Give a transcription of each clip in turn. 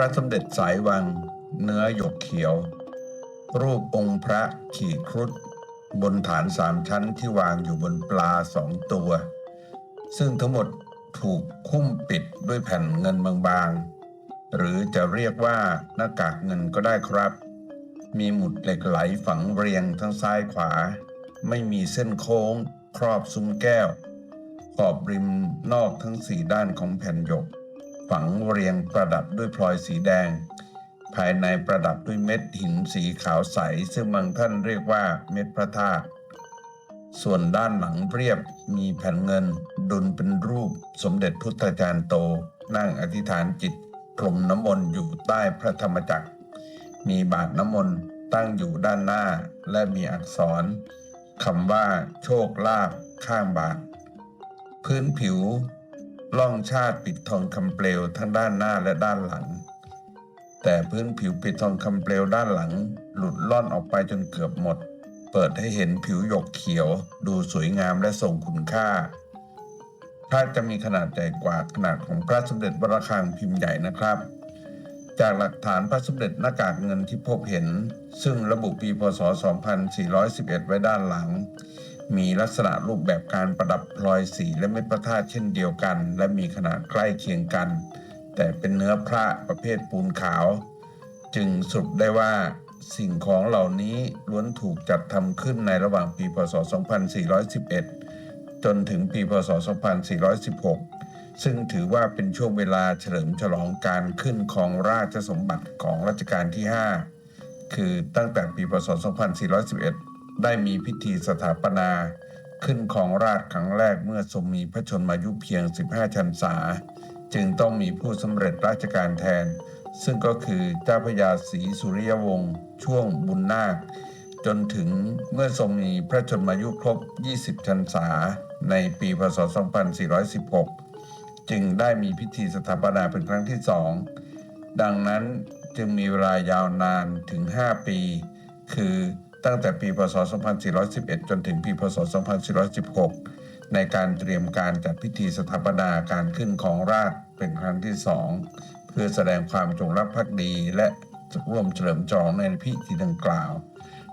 ระสมเด็จสายวัง เนื้อหยกเขียว รูปองค์พระขีดครุฑบนฐานสามชั้นที่วางอยู่บนปลาสองตัว ซึ่งทั้งหมดถูกคุ้มปิดด้วยแผ่นเงินบางๆ หรือจะเรียกว่าหน้ากากเงินก็ได้ครับ มีหมุดเหล็กไหลฝังเรียงทั้งซ้ายขวา ไม่มีเส้นโค้ง ครอบซุ้มแก้ว ขอบริมนอกทั้งสี่ด้านของแผ่นหยก ฝังเรียงประดับด้วยพลอยสีแดง ภายในประดับด้วยเม็ดหินสีขาวใส ซึ่งบางท่านเรียกว่าเม็ดพระธาตุส่วนด้านหลังเรียบมีแผ่นเงิน ดุลเป็นรูปสมเด็จพุทธจารย์โต นั่งอธิษฐานจิตพรมน้ำมนต์อยู่ใต้พระธรรมจักร มีบาทน้ำมนต์ตั้งอยู่ด้านหน้าและมีอักษรคำว่าโชคลาภข้างบาท พื้นผิว ล่องชาติปิดทองคำเปลวทั้งด้านหน้าและด้านหลัง แต่พื้นผิวปิดทองคำเปลวด้านหลัง หลุดล่อนออกไปจนเกือบหมด เปิดให้เห็นผิวหยกเขียว ดูสวยงามและทรงคุณค่าพระจะมีขนาดใหญ่กว่าขนาดของพระสมเด็จวรคังพิมพ์ใหญ่นะครับ จากหลักฐานพระสมเด็จหน้ากากเงินที่พบเห็น ซึ่งระบุปีพศ 2411 ไว้ด้านหลัง มีลักษณะรูปแบบการประดับพลอยสีและเม็ดพระธาตุเช่นเดียวกัน และมีขนาดใกล้เคียงกัน แต่เป็นเนื้อพระประเภทปูนขาว จึงสรุปได้ว่าสิ่งของเหล่านี้ล้วนถูกจัดทำขึ้นในระหว่างปีพศ 2411 จนถึงปีพศ 2416 ซึ่งถือว่าเป็นช่วงเวลาเฉลิมฉลองการขึ้นของราชสมบัติของรัชกาลที่ 5 คือตั้งแต่ปีพศ 2411 ได้มีพิธีสถาปนา ขึ้นของราชครั้งแรกเมื่อทรงมีพระชนมายุเพียง 15 ชันษา จึงต้องมีผู้สำเร็จราชการแทน ซึ่งก็คือเจ้าพระยาศรีสุริยวงศ์ช่วงบุญนาค จนถึงเมื่อทรงมีพระชนมายุครบ 20 ชันษา ในปีพศ 2416 จึงได้มีพิธีสถาปนาเป็นครั้งที่สองดังนั้นจึงมีเวลายาวนานถึง 5 ปี คือ ตั้งแต่ปี พศ 2411 จนถึงปี พศ 2416 ในการเตรียมการจัดพิธีสถาปนาการขึ้นของราชเป็นครั้งที่สองเพื่อแสดงความจงรักภักดีและร่วมเฉลิมฉลองในพิธีดังกล่าว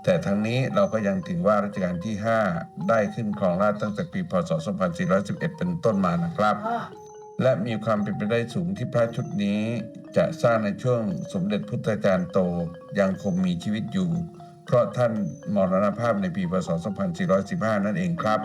แต่ทั้งนี้เราก็ยังถือว่ารัชกาลที่ 5 ได้ขึ้นครองราชตั้งแต่ปี พศ 2411 เป็นต้นมานะครับ และมีความเป็นไปได้สูงที่พระชุดนี้ จะสร้างในช่วงสมเด็จพุทธจารย์โตยังคงมีชีวิตอยู่ เพราะท่านมรณภาพในปีพศ 2415 นั่นเองครับ